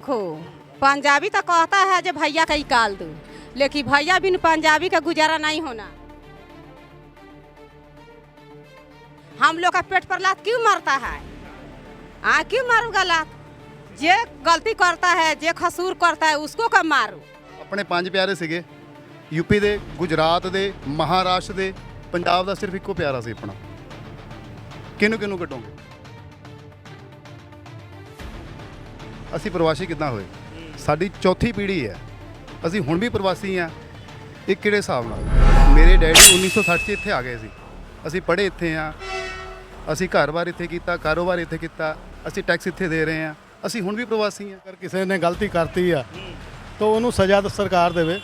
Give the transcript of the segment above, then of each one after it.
देखो पंजाबी तो कहता है जो भैया का निकाल दो लेकिन भैया बिन पंजाबी का गुजारा नहीं होना हम लोग का पेट पर लात क्यों मारता है हाँ क्यों मारूंगा लात जे गलती करता है जे खसूर करता है उसको कब मारू ਆਪਣੇ ਪੰਜ ਪਿਆਰੇ ਸੀਗੇ ਯੂਪੀ ਦੇ ਗੁਜਰਾਤ ਦੇ ਮਹਾਰਾਸ਼ਟਰ ਦੇ ਪੰਜਾਬ ਦਾ ਸਿਰਫ ਇੱਕੋ ਪਿਆਰਾ ਸੀ ਆਪਣਾ ਕਿਹਨੂੰ ਕਿਹਨੂੰ ਕੱਟੋਗੇ ਅਸੀਂ ਪ੍ਰਵਾਸੀ ਕਿੱਦਾਂ ਹੋਏ? ਸਾਡੀ ਚੌਥੀ ਪੀੜ੍ਹੀ ਹੈ। ਅਸੀਂ ਹੁਣ ਵੀ ਪ੍ਰਵਾਸੀ ਆ ਇਹ ਕਿਹੜੇ ਹਿਸਾਬ ਨਾਲ? ਮੇਰੇ ਡੈਡੀ 1960 ਚ ਇੱਥੇ ਆ ਗਏ ਸੀ। ਅਸੀਂ ਪੜ੍ਹੇ ਇੱਥੇ ਆ ਅਸੀਂ ਘਰ-ਬਾਰ ਇੱਥੇ ਕੀਤਾ ਕਾਰੋਬਾਰ ਇੱਥੇ ਕੀਤਾ। ਅਸੀਂ ਟੈਕਸ ਇੱਥੇ ਦੇ ਰਹੇ ਆ ਅਸੀਂ ਹੁਣ ਵੀ ਪ੍ਰਵਾਸੀ ਆ ਅਗਰ ਕਿਸੇ ਨੇ ਗਲਤੀ ਕਰਤੀ ਆ ਤਾਂ ਉਹਨੂੰ ਸਜ਼ਾ ਤਾਂ ਸਰਕਾਰ ਦੇਵੇ।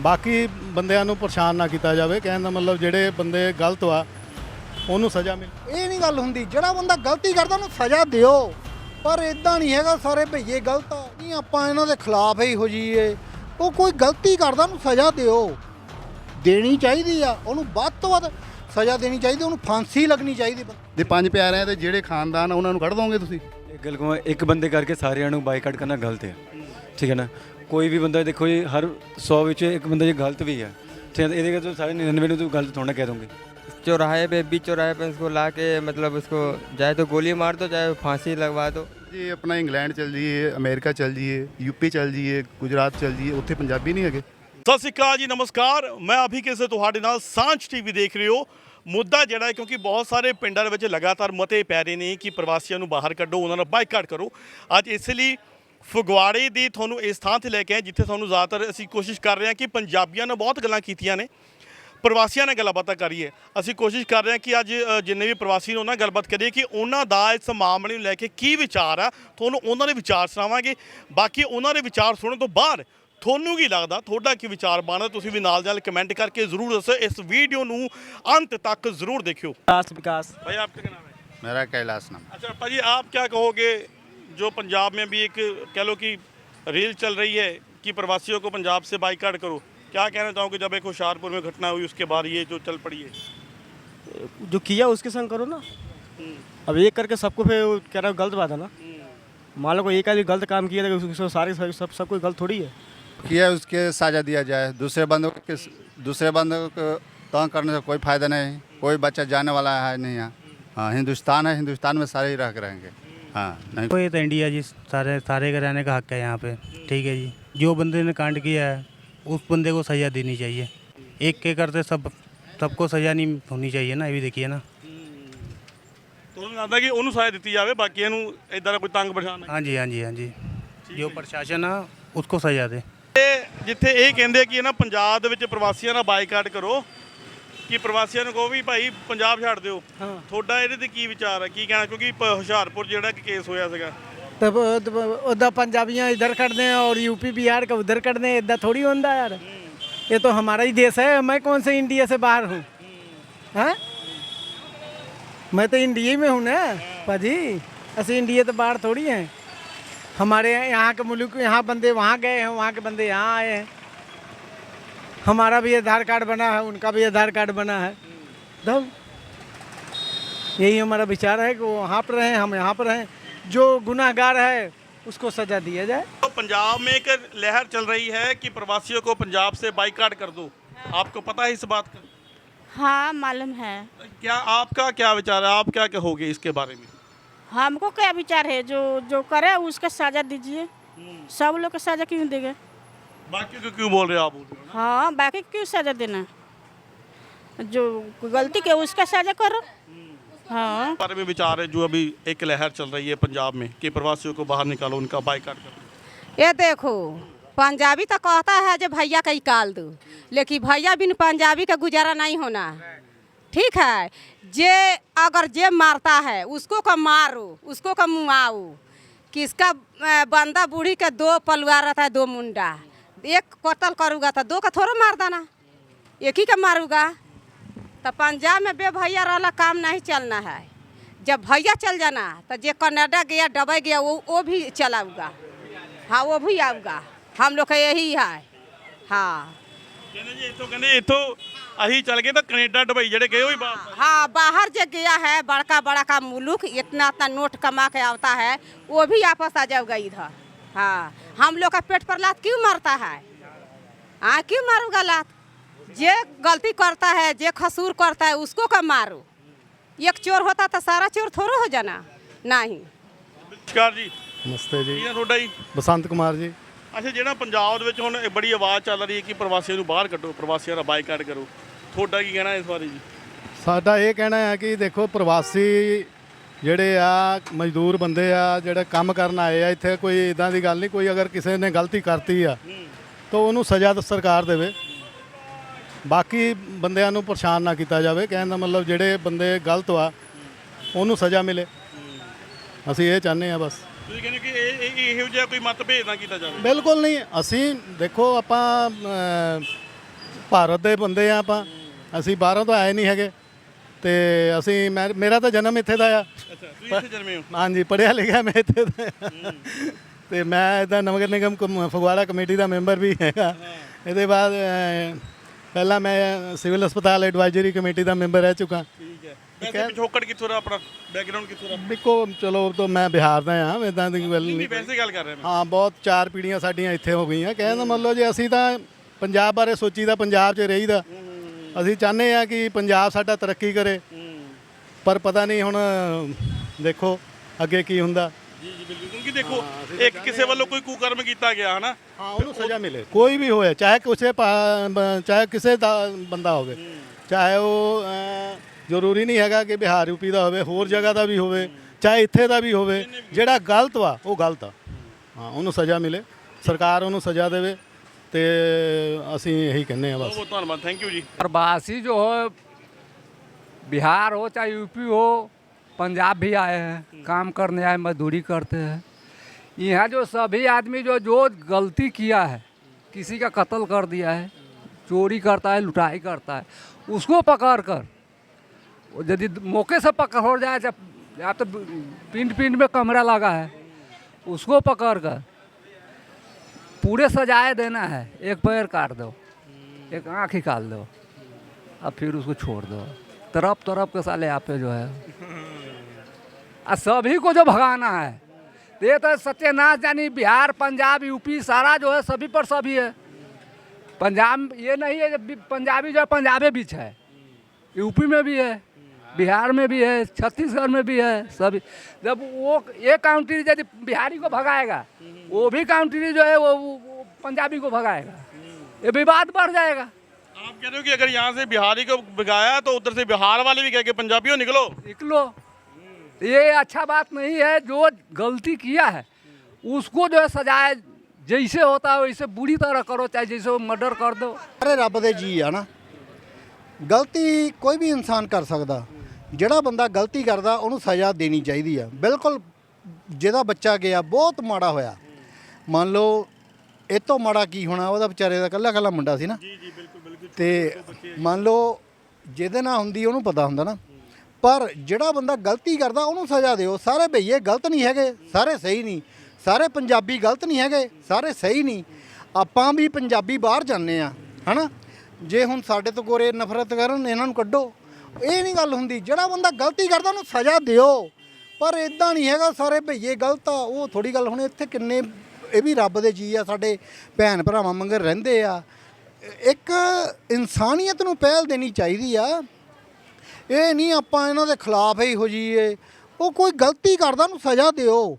ਬਾਕੀ ਬੰਦਿਆਂ ਨੂੰ ਪਰੇਸ਼ਾਨ ਨਾ ਕੀਤਾ ਜਾਵੇ। ਕਹਿਣ ਦਾ ਮਤਲਬ ਜਿਹੜੇ ਬੰਦੇ ਗਲਤ ਆ ਉਹਨੂੰ ਸਜ਼ਾ ਮਿਲੇ ਇਹ ਨਹੀਂ ਗੱਲ ਹੁੰਦੀ। ਜਿਹੜਾ ਬੰਦਾ ਗਲਤੀ ਕਰਦਾ ਉਹਨੂੰ ਸਜ਼ਾ ਦਿਓ। ਪਰ ਇਦਾਂ ਨਹੀਂ ਹੈਗਾ ਸਾਰੇ ਭਈਏ ਗਲਤ ਆ ਨਹੀਂ ਆਪਾਂ ਇਹਨਾਂ ਦੇ ਖਿਲਾਫ ਹੀ ਹੋ ਜਾਈਏ ਉਹ ਕੋਈ ਗਲਤੀ ਕਰਦਾ ਉਹਨੂੰ ਸਜ਼ਾ ਦਿਓ ਦੇਣੀ ਚਾਹੀਦੀ ਆ ਉਹਨੂੰ ਵੱਧ ਤੋਂ ਵੱਧ ਸਜ਼ਾ ਦੇਣੀ ਚਾਹੀਦੀ ਉਹਨੂੰ ਫਾਂਸੀ ਲੱਗਣੀ ਚਾਹੀਦੀ ਜੇ ਪੰਜ ਪਿਆਰਿਆਂ ਦੇ ਜਿਹੜੇ ਖਾਨਦਾਨ ਆ ਉਹਨਾਂ ਨੂੰ ਕੱਢ ਦੋਗੇ ਤੁਸੀਂ ਇਹ ਗੱਲ ਕਹਾਂ ਇੱਕ ਬੰਦੇ ਕਰਕੇ ਸਾਰਿਆਂ ਨੂੰ ਬਾਈਕਾਟ ਕਰਨਾ ਗਲਤ ਹੈ ਠੀਕ ਹੈ ਨਾ ਕੋਈ ਵੀ ਬੰਦਾ ਦੇਖੋ ਜੀ ਹਰ 100 ਵਿੱਚ ਇੱਕ ਬੰਦਾ ਜੇ ਗਲਤ ਵੀ ਹੈ ਠੀਕ ਹੈ ਇਹਦੇ ਕਰਕੇ ਸਾਰੇ 99 ਨੂੰ ਤੂੰ ਗਲਤ ਥੋੜਾ ਕਹਿ ਦੋਗੇ चौराहे पे बीच चौराहे पे उसको ला के मतलब उसको चाहे तो गोली मार दो चाहे फांसी लगवा दो ਜੇ, ਆਪਣਾ ਇੰਗਲੈਂਡ ਚੱਲ ਜਾਈਏ, ਅਮਰੀਕਾ ਚੱਲ ਜਾਈਏ ਯੂਪੀ ਚੱਲ ਜਾਈਏ, ਗੁਜਰਾਤ ਚੱਲ ਜਾਈਏ, ਉੱਥੇ ਪੰਜਾਬੀ ਨਹੀਂ ਹੈਗੇ। ਸਤਿ ਸ਼੍ਰੀ ਅਕਾਲ ਜੀ, ਨਮਸਕਾਰ। ਮੈਂ ਅਭੀ ਕਿਸੇ ਤੁਹਾਡੇ ਨਾਲ ਸਾਂਝ ਟੀਵੀ ਦੇਖ ਰਹੇ ਹੋ। ਮੁੱਦਾ ਜਿਹੜਾ ਹੈ, ਕਿਉਂਕਿ ਬਹੁਤ ਸਾਰੇ ਪਿੰਡਾਂ ਦੇ ਵਿੱਚ ਲਗਾਤਾਰ ਮਤੇ ਪੈ ਰਹੇ ਨੇ ਕਿ ਪ੍ਰਵਾਸੀਆਂ ਨੂੰ ਬਾਹਰ ਕੱਢੋ, ਉਹਨਾਂ ਨੂੰ ਬਾਈਕਾਟ ਕਰੋ। ਅੱਜ ਇਸ ਲਈ ਫਗਵਾੜੇ ਦੀ ਤੁਹਾਨੂੰ ਇਸ ਥਾਂ ਤੇ ਲੈ ਕੇ ਆਏ, ਜਿੱਥੇ ਤੁਹਾਨੂੰ ਜ਼ਿਆਦਾਤਰ ਅਸੀਂ ਕੋਸ਼ਿਸ਼ ਕਰ ਰਹੇ ਹਾਂ ਕਿ ਪੰਜਾਬੀਆਂ ਨੇ ਬਹੁਤ ਗੱਲਾਂ ਕੀਤੀਆਂ ਨੇ। ਪ੍ਰਵਾਸੀਆਂ ਨਾਲ ਗੱਲਬਾਤ ਕਰੀਏ ਅਸੀਂ ਕੋਸ਼ਿਸ਼ ਕਰ ਰਹੇ ਹਾਂ ਕਿ ਅੱਜ ਅ, ਜਿੰਨੇ ਵੀ ਪ੍ਰਵਾਸੀ ਨੇ ਉਹਨਾਂ ਨਾਲ ਗੱਲਬਾਤ ਕਰੀਏ ਕਿ ਉਹਨਾਂ ਦਾ ਇਸ ਮਾਮਲੇ ਨੂੰ ਲੈ ਕੇ ਕੀ ਵਿਚਾਰ ਆ ਤੁਹਾਨੂੰ ਉਹਨਾਂ ਦੇ ਵਿਚਾਰ ਸੁਣਾਵਾਂਗੇ ਬਾਕੀ ਉਹਨਾਂ ਦੇ ਵਿਚਾਰ ਸੁਣਨ ਤੋਂ ਬਾਅਦ ਤੁਹਾਨੂੰ ਕੀ ਲੱਗਦਾ ਤੁਹਾਡਾ ਕੀ ਵਿਚਾਰ ਬਣਦਾ ਤੁਸੀਂ ਵੀ ਨਾਲ ਨਾਲ ਕਮੈਂਟ ਕਰਕੇ ਜ਼ਰੂਰ ਦੱਸੋ ਇਸ ਵੀਡੀਓ ਨੂੰ ਅੰਤ ਤੱਕ ਜ਼ਰੂਰ ਦੇਖਿਓ विकास विकास भाई आपका क्या नाम है ਮੇਰਾ ਕੈਲਾਸ਼ ਨਾਮ अच्छा भाजी आप क्या कहोगे जो पंजाब में भी एक कह लो कि रील चल रही है कि प्रवासियों को पंजाब से बाइकाट करो क्या कहना चाहोगे जब एक होशियारपुर में घटना हुई उसके बाद ये जो चल पड़ी है? जो किया उसके संग करो ना। अब एक करके सबको फिर कह रहा हूँ गलत बात है ना। मान लो कोई एक आदमी गलत काम किया तो उसको सारे सब सब, सब कोई गलत थोड़ी है। किया उसके साजा दिया जाए। दूसरे बंदों के दूसरे बंदों को तंग करने से कोई फ़ायदा नहीं। कोई बच्चा जाने वाला है नहीं यहाँ हाँ हिंदुस्तान है हिंदुस्तान में सारे ही रह के रहेंगे। हाँ नहीं तो ये तो इंडिया जी सारे सारे का रहने का हक है यहाँ पे। ठीक है जी। जो बंदे ने कांड किया है उस बंदे को सज़ा देनी चाहिए एक के करते सब सबको सज़ा नहीं होनी चाहिए ना ये भी देखिए ना ਤੁਹਾਨੂੰ ਲੱਗਦਾ ਕਿ ਉਹਨੂੰ ਸਹਾਇ ਦਿੱਤੀ ਜਾਵੇ ਬਾਕੀਆਂ ਨੂੰ ਇਦਾਂ ਦਾ ਕੋਈ ਤੰਗ ਪਰੇਸ਼ਾਨ ਨਹੀਂ हाँ जी हाँ जी हाँ जी जो प्रशासन है उसको सज़ा दे ਇਹ ਜਿੱਥੇ ਇਹ ਕਹਿੰਦੇ ਕਿ ਨਾ ਪੰਜਾਬ ਦੇ ਵਿੱਚ ਪ੍ਰਵਾਸੀਆਂ ਦਾ ਬਾਈਕਾਟ ਕਰੋ ਕਿ ਪ੍ਰਵਾਸੀਆਂ ਨੂੰ ਕਹੋ ਵੀ ਭਾਈ ਪੰਜਾਬ ਛੱਡ ਦਿਓ ਤੁਹਾਡਾ ਇਹਦੇ ਤੇ ਕੀ ਵਿਚਾਰ ਹੈ ਕੀ ਕਹਿਣਾ ਕਿਉਂਕਿ ਪ- ਹੁਸ਼ਿਆਰਪੁਰ ਜਿਹੜਾ ਕਿ ਕੇਸ ਹੋਇਆ ਸੀਗਾ तब उदा पंजाबियाँ इधर कर दें और यूपी बिहार का उधर कर दें इधर थोड़ी होता यार। ये तो हमारा ही देश है मैं कौन से इंडिया से बाहर हूँ? हैं? मैं तो इंडिया में हूँ ना पाजी। ऐसे इंडिया तो बाहर थोड़ी हैं। हमारे यहाँ के मुल्क यहाँ बंदे वहाँ गए हैं वहाँ के बंदे यहाँ आए हैं। हमारा भी आधार कार्ड बना है उनका भी आधार कार्ड बना है। तब यही हमारा विचार है कि वो वहाँ पर रहें हम यहाँ पर रहें। जो गुनाहगार है उसको सज़ा दिया जाए। तो पंजाब में एक लहर चल रही है कि प्रवासियों को पंजाब से बाइकाट कर दो। आपको पता है इस बात का? हाँ मालूम है। क्या आपका क्या विचार है? आप क्या कहोगे इसके बारे में? हमको क्या विचार है? जो जो करे उसका सजा दीजिए। सब लोग को सजा क्यों देंगे? बाकी को क्यों बोल रहे हो आप? हो? हाँ बाकी क्यों सजा देना? जो गलती के उसका सजा करो। हाँ। बारे में विचार है जो अभी एक लहर चल रही है पंजाब में कि प्रवासियों को बाहर निकालो उनका बाइकाट करो। ये देखो पंजाबी तो कहता है जो भैया का निकाल दो लेकिन भैया बिन पंजाबी का गुजारा नहीं होना। ठीक है? जे अगर जे मारता है उसको का मारो उसको का मुआओ। किसका बंदा बूढ़ी का दो पलवार रहता है दो मुंडा। एक कत्ल करूँगा तो दो का थोड़ा मार देना। एक ही का मारूँगा। तो पंजाब में बे भैया रहा काम नहीं चलना है। जब भैया चल जाना तो जो कनाडा गया डबई गया वो वो भी चलाऊगा। हाँ वो भी आऊगा। हम लोग का यही है। हाँ। तो तो अही चल गए तो कनेडा डबई जड़े गए हाँ, हाँ बाहर जो गया है बड़का बड़ा का मुलुक इतना इतना नोट कमा के आता है वो भी आपस आ जाऊगा इधर। हाँ हम लोग का पेट पर लात क्यों मरता है? हाँ क्यों मारूँगा लात? जे गलती करता है जे खसूर करता है उसको कब मारू एक चोर होता तो सारा चोर थोड़ा हो जाना नहीं ਨਮਸਕਾਰ ਜੀ ਨਮਸਤੇ ਜੀ ਕੀ ਆ ਤੁਹਾਡਾ ਜੀ ਬਸੰਤ ਕੁਮਾਰ ਜੀ ਅੱਛਾ ਜਿਹੜਾ ਪੰਜਾਬ ਦੇ ਵਿੱਚ ਹੁਣ ਇਹ ਬੜੀ ਆਵਾਜ਼ ਚੱਲ ਰਹੀ ਹੈ ਕਿ ਪ੍ਰਵਾਸੀਆਂ ਨੂੰ ਬਾਹਰ ਕੱਢੋ ਪ੍ਰਵਾਸੀਆਂ ਦਾ ਬਾਈਕਾਟ ਕਰੋ ਤੁਹਾਡਾ ਕੀ ਕਹਿਣਾ ਇਸ ਬਾਰੇ ਜੀ ਸਾਡਾ ਇਹ ਕਹਿਣਾ ਹੈ ਕਿ ਦੇਖੋ ਪ੍ਰਵਾਸੀ ਜਿਹੜੇ ਆ ਮਜ਼ਦੂਰ ਬੰਦੇ ਆ ਜਿਹੜੇ ਕੰਮ ਕਰਨ ਆਏ ਆ ਇੱਥੇ ਕੋਈ ਇਦਾਂ ਦੀ ਗੱਲ ਨਹੀਂ ਕੋਈ ਅਗਰ ਕਿਸੇ ਨੇ ਗਲਤੀ ਕਰਤੀ ਆ ਤਾਂ ਉਹਨੂੰ ਸਜ਼ਾ ਤਾਂ ਸਰਕਾਰ ਦੇਵੇ ਬਾਕੀ ਬੰਦਿਆਂ ਨੂੰ ਪਰੇਸ਼ਾਨ ਨਾ ਕੀਤਾ ਜਾਵੇ ਕਹਿਣ ਦਾ ਮਤਲਬ ਜਿਹੜੇ ਬੰਦੇ ਗਲਤ ਆ ਉਹਨੂੰ ਸਜ਼ਾ ਮਿਲੇ। ਅਸੀਂ ਇਹ ਚਾਹੁੰਦੇ ਆ ਬਸ। ਤੁਸੀਂ ਕਹਿੰਦੇ ਕਿ ਇਹ ਇਹ- ਇਹੋ ਜਿਹਾ ਕੋਈ ਮਤਭੇਦ ਨਾ ਕੀਤਾ ਜਾਵੇ? ਬਿਲਕੁਲ ਨਹੀਂ। ਅਸੀਂ ਦੇਖੋ ਆਪਾਂ ਅਮ, ਭਾਰਤ ਦੇ ਬੰਦੇ ਆ ਆਪਾਂ। ਅਸੀਂ ਬਾਹਰੋਂ ਤਾਂ ਆਏ ਨਹੀਂ ਹੈਗੇ। ਤੇ ਅਸੀਂ ਮੈਂ- ਮੇਰਾ ਤਾਂ ਜਨਮ ਇੱਥੇ ਦਾ ਆ। ਅੱਛਾ ਤੁਸੀਂ ਇੱਥੇ ਜਨਮੇ ਹੋ? ਹਾਂਜੀ ਪੜ੍ਹਿਆ ਲਿਖਿਆ ਮੈਂ ਇੱਥੇ ਦਾ। ਆ। ਤੇ ਮੈਂ ਇਹਦਾ ਨਗਰ ਨਿਗਮ ਕਮ- ਫਗਵਾੜਾ ਕਮੇਟੀ ਦਾ ਮੈਂਬਰ ਵੀ ਹੈਗਾ। ਇਹਦੇ ਬਾਅਦ ਅਮ, ਪਹਿਲਾਂ ਮੈਂ ਸਿਵਲ ਹਸਪਤਾਲ ਐਡਵਾਈਜ਼ਰੀ ਕਮੇਟੀ ਦਾ ਮੈਂਬਰ ਰਹਿ ਚੁੱਕਾ। ਠੀਕ ਹੈ। ਵੈਸੇ ਪਿਛੋਕੜ ਕਿੱਥੋਂ ਦਾ ਆਪਣਾ? ਬੈਕਗ੍ਰਾਉਂਡ ਕਿੱਥੋਂ ਦਾ? ਦੇਖੋ ਚਲੋ ਤਾਂ ਮੈਂ ਬਿਹਾਰ ਦਾ ਆ ਇਦਾਂ ਦੀ ਗੱਲ ਨਹੀਂ ਨਹੀਂ। ਵੈਸੇ ਗੱਲ ਕਰ ਰਿਹਾ ਮੈਂ। ਹਾਂ ਬਹੁਤ ਚਾਰ ਪੀੜ੍ਹੀਆਂ ਸਾਡੀਆਂ ਇੱਥੇ ਹੋ ਗਈਆਂ। ਕਹਿਣ ਦਾ ਮਤਲਬ ਜੇ ਅਸੀਂ ਤਾਂ ਪੰਜਾਬ ਬਾਰੇ ਸੋਚੀਦਾ ਪੰਜਾਬ 'ਚ ਰਹੀਦਾ। ਅਸੀਂ ਚਾਹੁੰਦੇ ਆ ਕਿ ਪੰਜਾਬ ਸਾਡਾ ਤਰੱਕੀ ਕਰੇ। ਪਰ ਪਤਾ ਨਹੀਂ ਹੁਣ ਦੇਖੋ ਅੱਗੇ ਕੀ ਹੁੰਦਾ। ਜੀ ਜੀ ਬਿਲਕੁਲ ਕਿਉਂਕਿ ਦੇਖੋ ਇੱਕ ਕਿਸੇ ਵੱਲੋਂ ਕੋਈ ਕੁਕਰਮ ਕੀਤਾ ਗਿਆ ਹਨਾ ਹਾਂ ਉਹਨੂੰ ਸਜ਼ਾ ਮਿਲੇ ਕੋਈ ਵੀ ਹੋਏ ਚਾਹੇ ਕਿਸੇ ਪਾ- ਬ- ਚਾਹੇ ਕਿਸੇ ਦਾ ਬੰਦਾ ਹੋਵੇ ਚਾਹੇ ਉਹ ਅਹ, ਜ਼ਰੂਰੀ ਨਹੀਂ ਹੈਗਾ ਕਿ ਬਿਹਾਰ ਯੂਪੀ ਦਾ ਹੋਵੇ ਹੋਰ ਜਗ੍ਹਾ ਦਾ ਵੀ ਹੋਵੇ ਚਾਹੇ ਇੱਥੇ ਦਾ ਵੀ ਹੋਵੇ ਜਿਹੜਾ ਗਲਤ ਵਾ ਉਹ ਗਲਤ ਆ ਹਾਂ ਉਹਨੂੰ ਸਜ਼ਾ ਮਿਲੇ ਸਰਕਾਰ ਉਹਨੂੰ ਸਜ਼ਾ ਦੇਵੇ ਤੇ ਅਸੀਂ ਇਹੀ ਕਹਿੰਦੇ ਆ ਬਹੁਤ ਬਸ ਬਹੁਤ ਧੰਨਵਾਦ ਥੈਂਕ ਯੂ ਜੀ प्रवासी जो हो बिहार हो चाहे यूपी हो पंजाब भी आए हैं, काम करने आए, मजदूरी करते हैं। यहाँ जो सभी आदमी जो जो गलती किया है, किसी का कत्ल कर दिया है, चोरी करता है, लुटाई करता है, उसको पकड़ कर यदि मौके से पकड़ हो जाए, जब या तो पिंड पिंड में कमरा लगा है, उसको पकड़ कर पूरे सजाए देना है, एक पैर काट दो, एक आँख निकाल दो, अब फिर उसको छोड़ दो। तरफ़ तरफ़ के साले यहाँ पे जो है। आ सभी को जो भगाना है। तो ये तो सत्यनाथ यानी बिहार पंजाब यूपी सारा जो है सभी पर सभी है। पंजाब ये नहीं है पंजाबी जो है पंजाबे बीच है। यूपी में भी है बिहार में भी है छत्तीसगढ़ में भी है सभी। जब वो एक काउंट्री यदि बिहारी को भगाएगा वो भी काउंट्री जो है वो, वो, वो पंजाबी को भगाएगा। ये विवाद बढ़ जाएगा। आप कह रहे हो कि अगर यहाँ से बिहारी को भगाया तो उधर से बिहार वाले भी कह के पंजाबियों निकलो। निकलो। ये अच्छा बात नहीं है जो गलती किया है उसको जो है सजाए जैसे होता है वैसे बुरी तरह करो चाहे जैसे वो मर्डर कर दो ਸਾਰੇ ਰੱਬ ਦੇ ਜੀ ਆ ਨਾ ਗਲਤੀ ਕੋਈ ਵੀ ਇਨਸਾਨ ਕਰ ਸਕਦਾ ਜਿਹੜਾ ਬੰਦਾ ਗਲਤੀ ਕਰਦਾ ਉਹਨੂੰ ਸਜ਼ਾ ਦੇਣੀ ਚਾਹੀਦੀ ਆ ਬਿਲਕੁਲ ਜਿਹਦਾ ਬੱਚਾ ਗਿਆ ਬਹੁਤ ਮਾੜਾ ਹੋਇਆ ਮੰਨ ਲਓ ਇਹ ਤੋਂ ਮਾੜਾ ਕੀ ਹੋਣਾ ਉਹਦਾ ਵਿਚਾਰੇ ਦਾ ਕੱਲਾ ਕੱਲਾ ਮੁੰਡਾ ਸੀ ਨਾ ਜੀ ਜੀ ਬਿਲਕੁਲ ਬਿਲਕੁਲ ਤੇ ਮੰਨ ਲਓ ਜਿਹਦੇ ਨਾਲ ਹੁੰਦੀ ਉਹਨੂੰ ਪਤਾ ਹੁੰਦਾ ਨਾ ਪਰ ਜਿਹੜਾ ਬੰਦਾ ਗਲਤੀ ਕਰਦਾ, ਉਹਨੂੰ ਸਜ਼ਾ ਦਿਓ। ਸਾਰੇ ਭਈਏ ਗਲਤ ਨਹੀਂ ਹੈਗੇ, ਸਾਰੇ ਸਹੀ ਨਹੀਂ। ਸਾਰੇ ਪੰਜਾਬੀ ਗਲਤ ਨਹੀਂ ਹੈਗੇ, ਸਾਰੇ ਸਹੀ ਨਹੀਂ। ਆਪਾਂ ਵੀ ਪੰਜਾਬੀ ਬਾਹਰ ਜਾਂਦੇ ਆ ਹਨਾ? ਜੇ ਹੁਣ ਸਾਡੇ ਤੋਂ ਗੋਰੇ ਨਫ਼ਰਤ ਕਰਨ, ਇਹਨਾਂ ਨੂੰ ਕੱਢੋ। ਇਹ ਨਹੀਂ ਗੱਲ ਹੁੰਦੀ, ਜਿਹੜਾ ਬੰਦਾ ਗਲਤੀ ਕਰਦਾ, ਉਹਨੂੰ ਸਜ਼ਾ ਦਿਓ। ਪਰ ਇਦਾਂ ਨਹੀਂ ਹੈਗਾ, ਸਾਰੇ ਭਈਏ ਗਲਤ ਆ। ਉਹ ਥੋੜੀ ਗੱਲ ਹੁਣ ਇੱਥੇ ਕਿੰਨੇ, ਇਹ ਵੀ ਰੱਬ ਦੇ ਜੀ ਆ, ਸਾਡੇ ਭੈਣ ਭਰਾਵਾਂ ਮੰਗਰ ਰਹਿੰਦੇ ਆ। ਇੱਕ ਇਨਸਾਨੀਅਤ ਨੂੰ ਪਹਿਲ ਦੇਣੀ ਚਾਹੀਦੀ ਆ। ਇਹ ਨਹੀਂ ਆਪਾਂ ਇਹਨਾਂ ਦੇ ਖਿਲਾਫ ਹੀ ਹੋ ਜਾਈਏ ਉਹ ਕੋਈ ਗਲਤੀ ਕਰਦਾ, ਉਹਨੂੰ ਸਜ਼ਾ ਦਿਓ।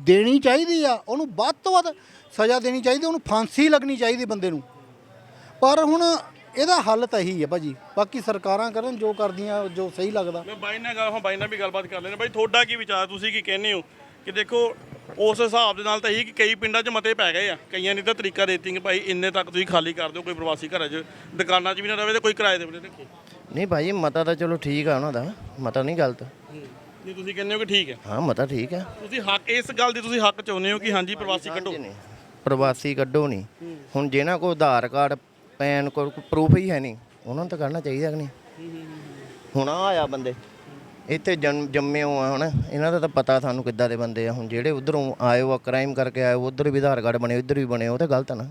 ਦੇਣੀ ਚਾਹੀਦੀ ਆ। ਉਹਨੂੰ ਵੱਧ ਤੋਂ ਵੱਧ ਸਜ਼ਾ ਦੇਣੀ ਚਾਹੀਦੀ, ਉਹਨੂੰ ਫਾਂਸੀ ਲੱਗਣੀ ਚਾਹੀਦੀ ਬੰਦੇ ਨੂੰ। ਪਰ ਹੁਣ ਇਹਦਾ ਹੱਲ ਤਾਂ ਇਹੀ ਹੈ ਭਾਜੀ। ਬਾਕੀ ਸਰਕਾਰਾਂ ਕਰਨ, ਜੋ ਕਰਦੀਆਂ, ਜੋ ਸਹੀ ਲੱਗਦਾ। ਮੈਂ ਬਾਈ ਨਾਲ ਗੱਲ ਹਾਂ ਬਾਈ ਨਾਲ ਵੀ ਗੱਲਬਾਤ ਕਰ ਲੈਣੇ ਬਾਈ, ਤੁਹਾਡਾ ਕੀ ਵਿਚਾਰ? ਤੁਸੀਂ ਕੀ ਕਹਿੰਦੇ ਹੋ? ਕਿ ਦੇਖੋ ਉਸ ਹਿਸਾਬ ਦੇ ਨਾਲ ਤਾਂ ਇਹੀ ਕਿ ਕਈ ਪਿੰਡਾਂ 'ਚ ਮਤੇ ਪੈ ਗਏ ਆ। ਕਈਆਂ ਨੇ ਤਾਂ ਤਰੀਕਾ ਦਿੱਤੀ ਕਿ ਭਾਈ ਇੰਨੇ ਤੱਕ ਤੁਸੀਂ ਖਾਲੀ ਕਰ ਦਿਓ ਕੋਈ ਪ੍ਰਵਾਸੀ ਘਰਾਂ 'ਚ ਦੁਕਾਨਾਂ 'ਚ ਵੀ ਨਾ ਰਵੇ ਤੇ ਕੋਈ ਕਿਰਾਏ ਦੇ ਵੀ ਨਾ ਰੱਖੇ। ਨਹੀਂ ਭਾਜੀ ਮਤਾ ਤਾਂ ਚਲੋ ਠੀਕ ਆ ਉਹਨਾਂ ਦਾ ਮਤਾ ਨਹੀਂ ਗਲਤ। ਨਹੀਂ ਤੁਸੀਂ ਕਹਿੰਦੇ ਹੋ ਕਿ ਠੀਕ ਹੈ? ਹਾਂ ਮਤਾ ਠੀਕ ਆ। ਤੁਸੀਂ ਹੱਕ ਇਸ ਗੱਲ ਦੀ ਤੁਸੀਂ ਹੱਕ ਚਾਹੁੰਦੇ ਹੋ ਕਿ ਹਾਂਜੀ ਪ੍ਰਵਾਸੀ ਕੱਢੋ। ਨਹੀਂ ਪ੍ਰਵਾਸੀ ਕੱਢੋ ਨਹੀਂ। ਹੁਣ ਜਿਹਨਾਂ ਕੋਲ ਆਧਾਰ ਕਾਰਡ ਪੈਨ ਕੋਲ ਪ੍ਰੂਫ ਹੀ ਹੈ ਨਹੀਂ ਉਹਨਾਂ ਨੂੰ ਤਾਂ ਕਰਨਾ ਚਾਹੀਦਾ ਕਿ ਨਹੀਂ? ਹੁਣ ਆ ਆਇਆ ਬੰਦੇ। ਇੱਥੇ ਜਨਮ ਜੰਮੇ ਹੋ ਆ ਹੁਣ ਇਹਨਾਂ ਦਾ ਤਾਂ ਪਤਾ ਸਾਨੂੰ ਕਿੱਦਾਂ ਦੇ ਬੰਦੇ ਆ ਹੁਣ ਜਿਹੜੇ ਉਧਰੋਂ ਆਏ ਹੋ ਆ ਕ੍ਰਾਈਮ ਕਰਕੇ ਆਏ ਉਧਰ ਵੀ ਆਧਾਰ ਕਾਰਡ ਬਣੇ ਉਧਰ ਵੀ ਬਣੇ ਉਹ ਤਾਂ ਗਲਤ ਆ ਨਾ।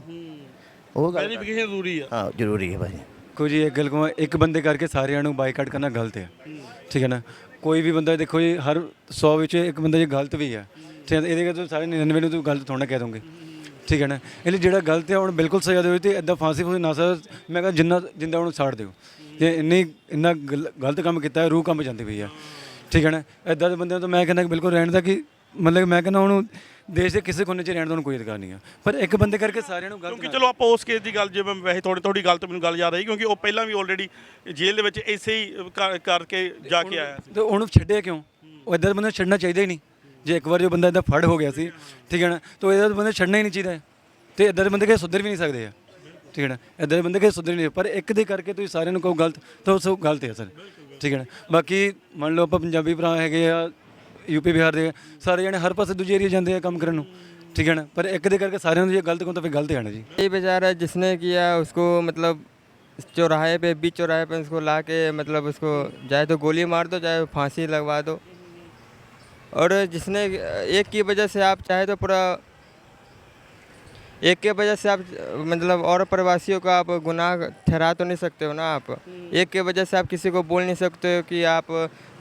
ਉਹ ਗੱਲ ਵੈਰੀਫਿਕੇਸ਼ਨ ਜ਼ਰੂਰੀ ਆ। ਹਾਂ ਜ਼ਰੂਰੀ ਹੈ ਭਾਜੀ। ਕੋਈ ਜੀ ਇੱਕ ਗੱਲ ਕਹਾਂ ਇੱਕ ਬੰਦੇ ਕਰਕੇ ਸਾਰਿਆਂ ਨੂੰ ਬਾਈਕਾਟ ਕਰਨਾ ਗਲਤ ਹੈ ਠੀਕ ਹੈ ਨਾ? ਕੋਈ ਵੀ ਬੰਦਾ ਦੇਖੋ ਜੀ ਹਰ 100 ਵਿੱਚ ਇੱਕ ਬੰਦਾ ਜੇ ਗਲਤ ਵੀ ਹੈ ਠੀਕ ਹੈ ਇਹਦੇ ਕਰਕੇ ਸਾਰੇ 99 ਨੂੰ ਤੂੰ ਗਲਤ ਥੋੜਾ ਕਹਿ ਦੋਗੇ। ਠੀਕ ਹੈ ਨਾ? ਇਹ ਲਈ ਜਿਹੜਾ ਗਲਤ ਹੈ ਹੁਣ ਬਿਲਕੁਲ ਸਜ਼ਾ ਦੇਵੇ ਤੇ ਇਦਾਂ ਫਾਂਸੀ ਫੂਸੀ ਨਾ ਸਜ਼ਾ ਮੈਂ ਕਹਿੰਦਾ ਜਿੰਨਾ ਜਿੰਦਾ ਉਹਨੂੰ ਛੱਡ ਦਿਓ। ਜੇ ਇੰਨੀ ਇੰਨਾ ਗਲ- ਗਲਤ ਕੰਮ ਕੀਤਾ ਹੈ ਰੂਹ ਕੰਬ ਜਾਂਦੀ ਪਈ ਆ। ਠੀਕ ਹੈ ਨਾ? ਇਦਾਂ ਦੇ ਬੰਦਿਆਂ ਤੋਂ ਮੈਂ ਕਹਿੰਦਾ ਕਿ ਬਿਲਕੁਲ ਰਹਿਣ ਦਾ ਕਿ ਮਤਲਬ ਮੈਂ ਕਹਿੰਦਾ ਉਹਨੂੰ ਦੇਸ਼ ਦੇ ਕਿਸੇ ਕੋਨੇ 'ਚ ਰਹਿਣ ਦਾ ਉਹਨੂੰ ਕੋਈ ਅਧਿਕਾਰ ਨਹੀਂ ਆ। ਪਰ ਇੱਕ ਬੰਦੇ ਕਰਕੇ ਸਾਰਿਆਂ ਨੂੰ ਗਲਤ ਕਿਉਂਕਿ ਚਲੋ ਆਪਾਂ ਉਸ ਕੇਸ ਦੀ ਗੱਲ ਜਿਵੇਂ ਵੈਸੇ ਥੋੜੀ ਥੋੜੀ ਗੱਲ ਤੋਂ ਮੈਨੂੰ ਗੱਲ ਯਾਦ ਆਈ ਕਿਉਂਕਿ ਉਹ ਪਹਿਲਾਂ ਵੀ ਆਲਰੇਡੀ ਜੇਲ੍ਹ ਦੇ ਵਿੱਚ ਇਸੇ ਹੀ ਕਰ- ਕਰਕੇ ਜਾ ਕੇ ਆਇਆ ਸੀ। ਤੇ ਉਹਨੂੰ ਛੱਡਿਆ ਕਿਉਂ? ਉਹ ਇਦਾਂ ਦੇ ਬੰਦੇ ਨੂੰ ਛੱਡਣਾ ਚਾਹੀਦਾ ਹੀ ਨਹੀਂ। ਜੇ ਇੱਕ ਵਾਰ ਜੋ ਬੰਦਾ ਇਦਾਂ ਫੜ ਹੋ ਗਿਆ ਸੀ ਠੀਕ ਹੈ ਨਾ ਤਾਂ ਇਦਾਂ ਦੇ ਬੰਦੇ ਛੱਡਣਾ ਹੀ ਨਹੀਂ ਚਾਹੀਦਾ ਹੈ। ਤੇ ਇਦਾਂ ਦੇ ਬੰਦੇ ਕਿ ਸੁਧਰ ਵੀ ਨਹੀਂ ਸਕਦੇ ਆ ਠੀਕ ਹੈ ਨਾ ਇਦਾਂ ਦੇ ਬੰਦੇ ਕਿ ਸੁਧਰ ਨਹੀਂ ਪਰ ਇੱਕ ਦੇ ਕਰਕੇ ਤੁਸੀਂ ਸਾਰਿਆਂ ਨੂੰ ਕਹੋ ਗਲਤ ਤਾਂ ਉਹ ਸਭ ਗਲਤ ਹੈ ਸਰ ਠੀਕ ਹੈ ਨਾ ਬਾਕੀ ਮੰਨ ਲਓ ਆਪਾਂ ਪੰਜਾਬੀ ਭਰਾ ਹੈਗੇ ਆ ਯੂਪੀ ਬਿਹਾਰ ਦੇ ਸਾਰੇ ਜਣੇ ਹਰ ਪਾਸੇ ਦੂਜੇ ਏਰੀਆ ਜਾਂਦੇ ਆ ਕੰਮ ਕਰਨ ਨੂੰ ਠੀਕ ਹੈ ਨਾ ਪਰ ਇੱਕ ਦੇ ਕਰਕੇ ਸਾਰਿਆਂ ਨੂੰ ਜੇ ਗਲਤ ਕਹੋ ਤਾਂ ਫਿਰ ਗਲਤ ਹੈ ਨਾ ਜੀ ये बेचारा जिसने किया उसको मतलब चौराहे पे बीच चौराहे पे उसको ला के मतलब उसको चाहे तो गोली मार दो चाहे फांसी लगवा दो और जिसने एक की वजह से आप चाहे तो पूरा एक के वजह से आप मतलब और प्रवासियों का आप गुनाह ठहरा तो नहीं सकते हो ना आप? एक के वजह से आप किसी को बोल नहीं सकते हो कि आप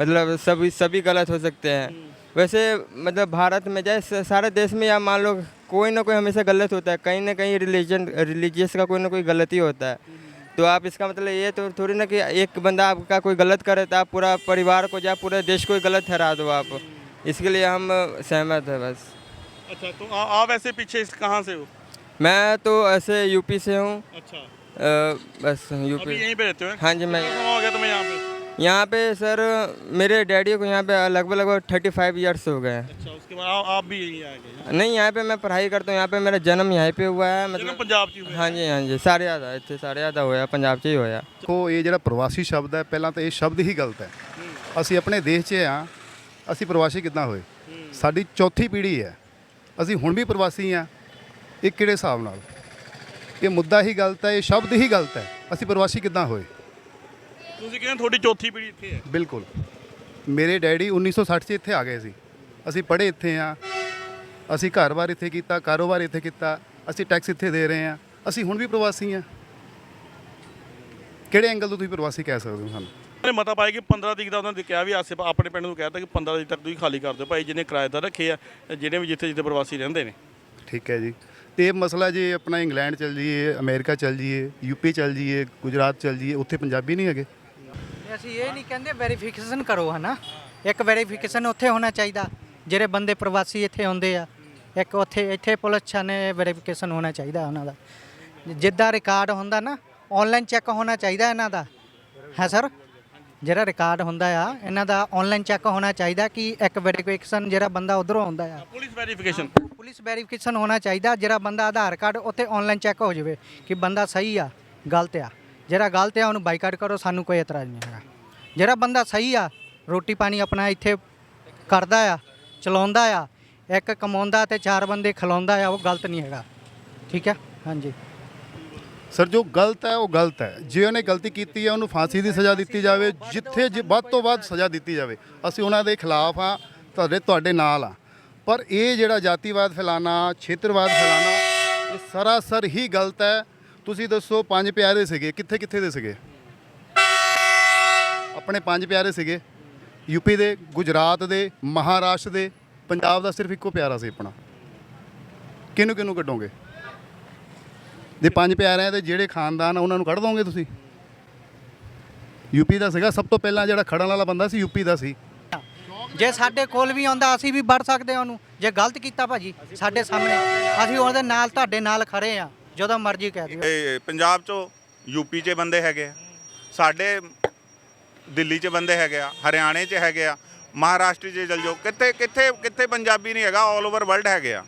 मतलब सभी सभी गलत हो सकते हैं। वैसे मतलब भारत में जाए सारे देश में या मान लो कोई ना कोई हमेशा गलत होता है। कहीं ना कहीं रिलीजन रिलीजियस का कोई ना कोई गलती होता है। तो आप इसका मतलब ये तो थोड़ी ना कि एक बंदा आपका कोई गलत करे तो आप पूरा परिवार को या पूरे देश को गलत ठहरा दो आप। इसके लिए हम सहमत है बस अच्छा तो आ, आप ऐसे पीछे इस- कहाँ से हो मैं तो ऐसे यूपी से हूँ अच्छा अ, बस अभी यूपी यहीं पे रहते हो हैं? हाँ जी मैं कितना समय हो गया तुम्हें यहाँ पे यहाँ पे सर मेरे डैडी को यहाँ पे लगभग लगभग थर्टी फाइव ईयर्स हो गए हैं अच्छा उसके बाद आप, आप भी यहीं आ गए नहीं यहाँ पे मैं पढ़ाई करता हूँ यहाँ पे मेरा जन्म यहीं पे हुआ है जन्म मतलब पंजाब ची हुआ हाँ जी हाँ जी सारे ਆਦਾ ਇੱਥੇ ਸਾਰੇ ਆਦਾ ਹੋਇਆ ਪੰਜਾਬ 'ਚ ਹੀ ਹੋਇਆ ਦੇਖੋ ਇਹ ਜਿਹੜਾ ਪ੍ਰਵਾਸੀ ਸ਼ਬਦ ਹੈ ਪਹਿਲਾਂ ਤਾਂ ਇਹ ਸ਼ਬਦ ਹੀ ਗਲਤ ਹੈ ਅਸੀਂ ਆਪਣੇ ਦੇਸ਼ 'ਚ ਆ ਅਸੀਂ ਪ੍ਰਵਾਸੀ ਕਿੱਦਾਂ ਹੋਏ? ਸਾਡੀ ਚੌਥੀ ਪੀੜ੍ਹੀ ਹੈ। ਅਸੀਂ ਹੁਣ ਵੀ ਪ੍ਰਵਾਸੀ ਆ ਇਹ ਕਿਹੜੇ ਹਿਸਾਬ ਨਾਲ? ਇਹ ਮੁੱਦਾ ਹੀ ਗਲਤ ਹੈ ਇਹ ਸ਼ਬਦ ਹੀ ਗਲਤ ਹੈ। ਅਸੀਂ ਪ੍ਰਵਾਸੀ ਕਿੱਦਾਂ ਹੋਏ? ਤੁਸੀਂ ਕਹਿੰਦੇ ਤੁਹਾਡੀ ਚੌਥੀ ਪੀੜ੍ਹੀ ਇੱਥੇ ਹੈ। ਬਿਲਕੁਲ। ਮੇਰੇ ਡੈਡੀ 1960 'ਚ ਇੱਥੇ ਆ ਗਏ ਸੀ। ਅਸੀਂ ਪੜ੍ਹੇ ਇੱਥੇ ਆ ਅਸੀਂ ਘਰ-ਬਾਰ ਇੱਥੇ ਕੀਤਾ ਕਾਰੋਬਾਰ ਇੱਥੇ ਕੀਤਾ। ਅਸੀਂ ਟੈਕਸ ਇੱਥੇ ਦੇ ਰਹੇ ਆ ਅਸੀਂ ਹੁਣ ਵੀ ਪ੍ਰਵਾਸੀ ਆ ਕਿਹੜੇ ਐਂਗਲ ਤੋਂ ਤੁਸੀਂ ਪ੍ਰਵਾਸੀ ਕਹਿ ਸਕਦੇ ਹੋ ਸਾਨੂੰ? ਉਹਨੇ ਮਤਾ ਪਾਇਆ ਕਿ 15 ਤਰੀਕ ਦਾ ਉਹਨਾਂ ਨੇ ਕਿਹਾ ਵੀ ਆਸੇ ਆਪਣੇ ਪਿੰਡ ਨੂੰ ਕਹਿਤਾ ਕਿ 15 ਤਰੀਕ ਤੱਕ ਤੁਸੀਂ ਖਾਲੀ ਕਰ ਦਿਓ। ਭਾਈ ਜਿਹਨੇ ਕਿਰਾਏਦਾਰ ਰੱਖੇ ਆ ਜਿਹੜੇ ਵੀ ਜਿੱਥੇ ਜਿੱਥੇ ਪ੍ਰਵਾਸੀ ਰਹਿੰਦੇ ਨੇ। ਠੀਕ ਹੈ ਜੀ। ਤੇ ਇਹ ਮਸਲਾ ਜੇ ਆਪਣਾ ਇੰਗਲੈਂਡ ਚਲ ਜਾਈਏ ਅਮਰੀਕਾ ਚਲ ਜਾਈਏ ਯੂਪੀ ਚਲ ਜਾਈਏ ਗੁਜਰਾਤ ਚਲ ਜਾਈਏ ਉੱਥੇ ਪੰਜਾਬੀ ਨਹੀਂ ਹੈਗੇ? ਅਸੀਂ ਇਹ ਨਹੀਂ ਕਹਿੰਦੇ ਵੈਰੀਫਿਕੇਸ਼ਨ ਕਰੋ ਹਨਾ? ਇੱਕ ਵੈਰੀਫਿਕੇਸ਼ਨ ਉੱਥੇ ਹੋਣਾ ਚਾਹੀਦਾ ਜਿਹੜੇ ਬੰਦੇ ਪ੍ਰਵਾਸੀ ਇੱਥੇ ਆਉਂਦੇ ਆ। ਇੱਕ ਉੱਥੇ ਇੱਥੇ ਪੁਲਿਸ ਛਾਨੇ ਵੈਰੀਫਿਕੇਸ਼ਨ ਹੋਣਾ ਚਾਹੀਦਾ ਉਹਨਾਂ ਦਾ। ਜਿੱਦਾਂ ਰਿਕਾਰਡ ਹੁੰਦਾ ਨਾ ਆਨਲਾਈਨ ਚੈੱਕ ਹੋਣਾ ਚਾਹੀਦਾ ਇਹਨਾਂ ਦਾ। ਹੈ ਸਰ ਜਿਹੜਾ ਰਿਕਾਰਡ ਹੁੰਦਾ ਆ ਇਹਨਾਂ ਦਾ ਆਨਲਾਈਨ ਚੈੱਕ ਹੋਣਾ ਚਾਹੀਦਾ ਕਿ ਇੱਕ ਵੈਰੀਫਿਕੇਸ਼ਨ ਜਿਹੜਾ ਬੰਦਾ ਉਧਰੋਂ ਆਉਂਦਾ ਆ। ਪੁਲਿਸ ਵੈਰੀਫਿਕੇਸ਼ਨ ਪੁਲਿਸ ਵੈਰੀਫਿਕੇਸ਼ਨ ਹੋਣਾ ਚਾਹੀਦਾ ਜਿਹੜਾ ਬੰਦਾ ਆਧਾਰ ਕਾਰਡ ਉੱਥੇ ਆਨਲਾਈਨ ਚੈੱਕ ਹੋ ਜਾਵੇ ਕਿ ਬੰਦਾ ਸਹੀ ਆ ਗਲਤ ਆ। ਜਿਹੜਾ ਗਲਤ ਆ ਉਹਨੂੰ ਬਾਈਕਾਟ ਕਰੋ ਸਾਨੂੰ ਕੋਈ ਇਤਰਾਜ਼ ਨਹੀਂ ਹੈਗਾ। ਜਿਹੜਾ ਬੰਦਾ ਸਹੀ ਆ ਰੋਟੀ ਪਾਣੀ ਆਪਣਾ ਇੱਥੇ ਕਰਦਾ ਆ ਚਲਾਉਂਦਾ ਆ ਇੱਕ ਕਮਾਉਂਦਾ ਤੇ ਚਾਰ ਬੰਦੇ ਖਿਲਾਉਂਦਾ ਆ ਉਹ ਗਲਤ ਨਹੀਂ ਹੈਗਾ। ਠੀਕ ਹੈ ਹਾਂਜੀ। ਸਰ, ਜੋ ਗਲਤ ਹੈ, ਉਹ ਗਲਤ ਹੈ। ਜੇ ਉਹਨੇ ਗਲਤੀ ਕੀਤੀ ਹੈ, ਉਹਨੂੰ ਫਾਂਸੀ ਦੀ ਸਜ਼ਾ ਦਿੱਤੀ ਜਾਵੇ, ਜਿੱਥੇ ਜ- ਵੱਧ ਤੋਂ ਵੱਧ ਸਜ਼ਾ ਦਿੱਤੀ ਜਾਵੇ। ਅਸੀਂ ਉਹਨਾਂ ਦੇ ਖਿਲਾਫ ਆ ਤੁਹਾਡੇ ਤੁਹਾਡੇ ਨਾਲ ਆ ਪਰ ਇਹ ਜਿਹੜਾ ਜਾਤੀਵਾਦ ਫੈਲਾਣਾ ਛੇਤਰਵਾਦ ਫੈਲਾਣਾ ਇਹ ਸਰਾਸਰ ਹੀ ਗਲਤ ਹੈ। ਤੁਸੀਂ ਦੱਸੋ, ਪੰਜ ਪਿਆਰੇ ਸੀਗੇ। ਕਿੱਥੇ ਕਿੱਥੇ ਦੇ ਸੀਗੇ? ਆਪਣੇ ਪੰਜ ਪਿਆਰੇ ਸੀਗੇ। ਯੂਪੀ ਦੇ, ਗੁਜਰਾਤ ਦੇ, ਮਹਾਰਾਸ਼ਟਰ ਦੇ। ਪੰਜਾਬ ਦਾ ਸਿਰਫ ਇੱਕੋ ਪਿਆਰਾ ਸੀ ਆਪਣਾ। ਕਿਹਨੂੰ ਕਿਹਨੂੰ ਕੱਢੋਗੇ? ਜੇ ਪੰਜ ਪਿਆਰਿਆਂ ਦੇ ਜਿਹੜੇ ਖਾਨਦਾਨ ਆ ਉਹਨਾਂ ਨੂੰ ਕੱਢ ਦੋਗੇ ਤੁਸੀਂ? ਯੂਪੀ ਦਾ ਸੀਗਾ ਸਭ ਤੋਂ ਪਹਿਲਾਂ ਜਿਹੜਾ ਖੜਨ ਵਾਲਾ ਬੰਦਾ ਸੀ ਯੂਪੀ ਦਾ ਸੀ। ਜੇ ਸਾਡੇ ਕੋਲ ਵੀ ਆਉਂਦਾ ਅਸੀਂ ਵੀ ਵੜ ਸਕਦੇ ਹਾਂ ਉਹਨੂੰ। ਜੇ ਗਲਤ ਕੀਤਾ ਭਾਜੀ ਸਾਡੇ ਸਾਹਮਣੇ। ਅਸੀਂ ਉਹਦੇ ਨਾਲ ਤੁਹਾਡੇ ਨਾਲ ਖੜੇ ਆ ਜਦੋਂ ਮਰਜ਼ੀ ਕਹਿ ਦਿਓ। ਇਹ ਪੰਜਾਬ ਚੋਂ ਯੂਪੀ 'ਚ ਬੰਦੇ ਹੈਗੇ ਆ। ਸਾਡੇ ਦਿੱਲੀ 'ਚ ਬੰਦੇ ਹੈਗੇ ਆ ਹਰਿਆਣੇ 'ਚ ਹੈਗੇ ਆ ਮਹਾਰਾਸ਼ਟਰ 'ਚ ਚਲ ਜਾਓ। ਕਿੱਥੇ ਕਿੱਥੇ ਕਿੱਥੇ ਪੰਜਾਬੀ ਨਹੀਂ ਹੈਗਾ 올 ਓਵਰ ਵਰਲਡ ਹੈਗੇ ਆ।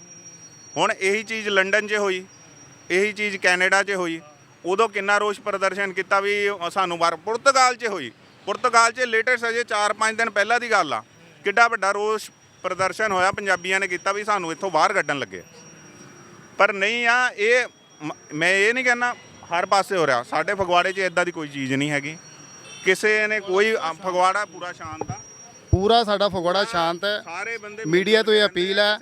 ਹੁਣ ਇਹੀ ਚੀਜ਼ ਲੰਡਨ 'ਚ ਹੋਈ। ਇਹੀ ਚੀਜ਼ ਕੈਨੇਡਾ 'ਚ ਹੋਈ। ਉਦੋਂ ਕਿੰਨਾ ਰੋਸ ਪ੍ਰਦਰਸ਼ਨ ਕੀਤਾ ਵੀ ਸਾਨੂੰ ਬਾਹਰ, ਪੁਰਤਗਾਲ 'ਚ ਹੋਈ। ਪੁਰਤਗਾਲ 'ਚ ਲੇਟੈਸਟ ਅਜੇ 4-5 ਦਿਨ ਪਹਿਲਾਂ ਦੀ ਗੱਲ ਆ। ਕਿੱਡਾ ਵੱਡਾ ਰੋਸ ਪ੍ਰਦਰਸ਼ਨ ਹੋਇਆ, ਪੰਜਾਬੀਆਂ ਨੇ ਕੀਤਾ ਵੀ ਸਾਨੂੰ ਇੱਥੋਂ ਬਾਹਰ ਕੱਢਣ ਲੱਗੇ। ਪਰ ਨਹੀਂ ਆ, ਇਹ ਮ- ਮੈਂ ਇਹ ਨਹੀਂ ਕਹਿੰਦਾ ਹਰ ਪਾਸੇ ਹੋ ਰਿਹਾ। ਸਾਡੇ ਫਗਵਾੜੇ 'ਚ ਇਦਾਂ ਦੀ ਕੋਈ ਚੀਜ਼ ਨਹੀਂ ਹੈਗੀ। ਕਿਸੇ ਨੇ ਕੋਈ ਫਗਵਾੜਾ ਪੂਰਾ ਸ਼ਾਂਤ ਆ ਪੂਰਾ ਸਾਡਾ ਫਗਵਾੜਾ ਸ਼ਾਂਤ ਹੈ। ਸਾਰੇ ਬੰਦੇ ਮੀਡੀਆ ਤੋਂ ਇਹ ਅਪੀਲ ਹੈ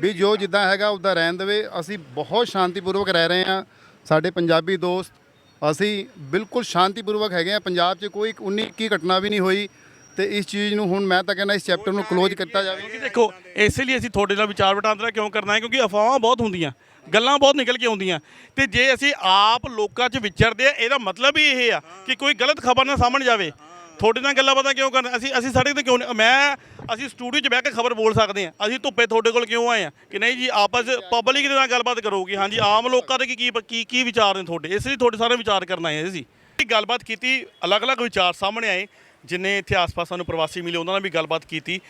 ਵੀ ਜੋ ਜਿੱਦਾਂ ਹੈਗਾ ਉਦਾਂ ਰਹਿਣ ਦੇਵੇ। ਅਸੀਂ ਬਹੁਤ ਸ਼ਾਂਤੀਪੂਰਵਕ ਰਹਿ ਰਹੇ ਹਾਂ। ਸਾਡੇ ਪੰਜਾਬੀ ਦੋਸਤ ਅਸੀਂ ਬਿਲਕੁਲ ਸ਼ਾਂਤੀਪੂਰਵਕ ਹੈਗੇ ਆ ਪੰਜਾਬ 'ਚ ਕੋਈ 19 21 ਘਟਨਾ ਵੀ ਨਹੀਂ ਹੋਈ ਤੇ ਇਸ ਚੀਜ਼ ਨੂੰ ਹੁਣ ਮੈਂ ਤਾਂ ਕਹਿੰਦਾ ਇਸ ਚੈਪਟਰ ਨੂੰ ਕਲੋਜ਼ ਕੀਤਾ ਜਾਵੇ। ਕਿਉਂਕਿ ਦੇਖੋ ਇਸੇ ਲਈ ਅਸੀਂ ਤੁਹਾਡੇ ਨਾਲ ਵਿਚਾਰ ਵਟਾਂਦਰਾ ਕਿਉਂ ਕਰਨਾ ਹੈ? ਕਿਉਂਕਿ ਅਫਵਾਹਾਂ ਬਹੁਤ ਹੁੰਦੀਆਂ ਗੱਲਾਂ ਬਹੁਤ ਨਿਕਲ ਕੇ ਆਉਂਦੀਆਂ। ਤੇ ਜੇ ਅਸੀਂ ਆਪ ਲੋਕਾਂ 'ਚ ਵਿਚਰਦੇ ਆ ਇਹਦਾ ਮਤਲਬ ਹੀ ਇਹ ਆ ਕਿ ਕੋਈ ਗਲਤ ਖਬਰ ਨਾ ਸਾਹਮਣੇ ਜਾਵੇ। ਤੁਹਾਡੇ ਨਾਲ ਗੱਲਾਂ ਬਾਤਾਂ ਕਿਉਂ ਕਰਨ? ਅਸੀਂ ਅਸੀਂ ਸਾਡੇ ਤੇ ਕਿਉਂ ਨਹੀਂ- ਮੈਂ ਅਸੀਂ ਸਟੂਡੀਓ 'ਚ ਬਹਿ ਕੇ ਖਬਰ ਬੋਲ ਸਕਦੇ ਹਾਂ। ਅਸੀਂ ਧੁੱਪੇ ਤੁਹਾਡੇ ਕੋਲ ਕਿਉਂ ਆਏ ਆ ਕਿ ਨਹੀਂ ਜੀ, ਆਪਸ ਪਬਲਿਕ ਦੇ ਨਾਲ ਗੱਲਬਾਤ ਕਰੋਗੇ? ਹਾਂਜੀ, ਆਮ ਲੋਕਾਂ ਦੇ ਕੀ ਕੀ ਕੀ ਕੀ ਵਿਚਾਰ ਨੇ ਤੁਹਾਡੇ? ਇਸ ਲਈ ਤੁਹਾਡੇ ਸਾਰੇ ਵਿਚਾਰ ਕਰਨ ਆਏ ਹਾਂ ਸੀ ਗੱਲਬਾਤ ਕੀਤੀ, ਅਲੱਗ-ਅਲੱਗ ਵਿਚਾਰ ਸਾਹਮਣੇ ਆਏ। ਜਿੰਨੇ ਇੱਥੇ ਆਸ-ਪਾਸ ਸਾਨੂੰ ਪ੍ਰਵਾਸੀ ਮਿਲੇ, ਉਹਨਾਂ ਨਾਲ ਵੀ ਗੱਲਬਾਤ ਕੀਤੀ।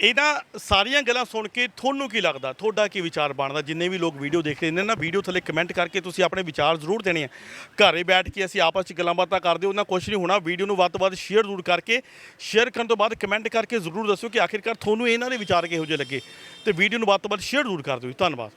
ਇਹਨਾਂ ਸਾਰੀਆਂ ਗੱਲਾਂ ਸੁਣ ਕੇ ਤੁਹਾਨੂੰ ਕੀ ਲੱਗਦਾ? ਤੁਹਾਡਾ ਕੀ ਵਿਚਾਰ ਬਣਦਾ? ਜਿੰਨੇ ਵੀ ਲੋਕ ਵੀਡੀਓ ਦੇਖ ਰਹੇ ਨੇ ਨਾ ਵੀਡੀਓ ਥੱਲੇ ਕਮੈਂਟ ਕਰਕੇ ਤੁਸੀਂ ਆਪਣੇ ਵਿਚਾਰ ਜ਼ਰੂਰ ਦੇਣੇ ਆ। ਘਰੇ ਬੈਠ ਕੇ ਅਸੀਂ ਆਪਸ ਵਿੱਚ ਗੱਲਾਂ ਬਾਤਾਂ ਕਰਦੇ ਉਹਨਾਂ ਕੁਝ ਨਹੀਂ ਹੋਣਾ। ਵੀਡੀਓ ਨੂੰ ਵੱਧ ਤੋਂ ਵੱਧ ਸ਼ੇਅਰ ਜ਼ਰੂਰ ਕਰਕੇ ਸ਼ੇਅਰ ਕਰਨ ਤੋਂ ਬਾਅਦ ਕਮੈਂਟ ਕਰਕੇ ਜ਼ਰੂਰ ਦੱਸਿਓ ਕਿ ਆਖਿਰਕਾਰ ਤੁਹਾਨੂੰ ਇਹਨਾਂ ਦੇ ਵਿਚਾਰ ਕਿਹੋ ਜਿਹੇ ਲੱਗੇ। ਤੇ ਵੀਡੀਓ ਨੂੰ ਵੱਧ ਤੋਂ ਵੱਧ ਸ਼ੇਅਰ ਜ਼ਰੂਰ ਕਰ ਦਿਓ ਜੀ। ਧੰਨਵਾਦ।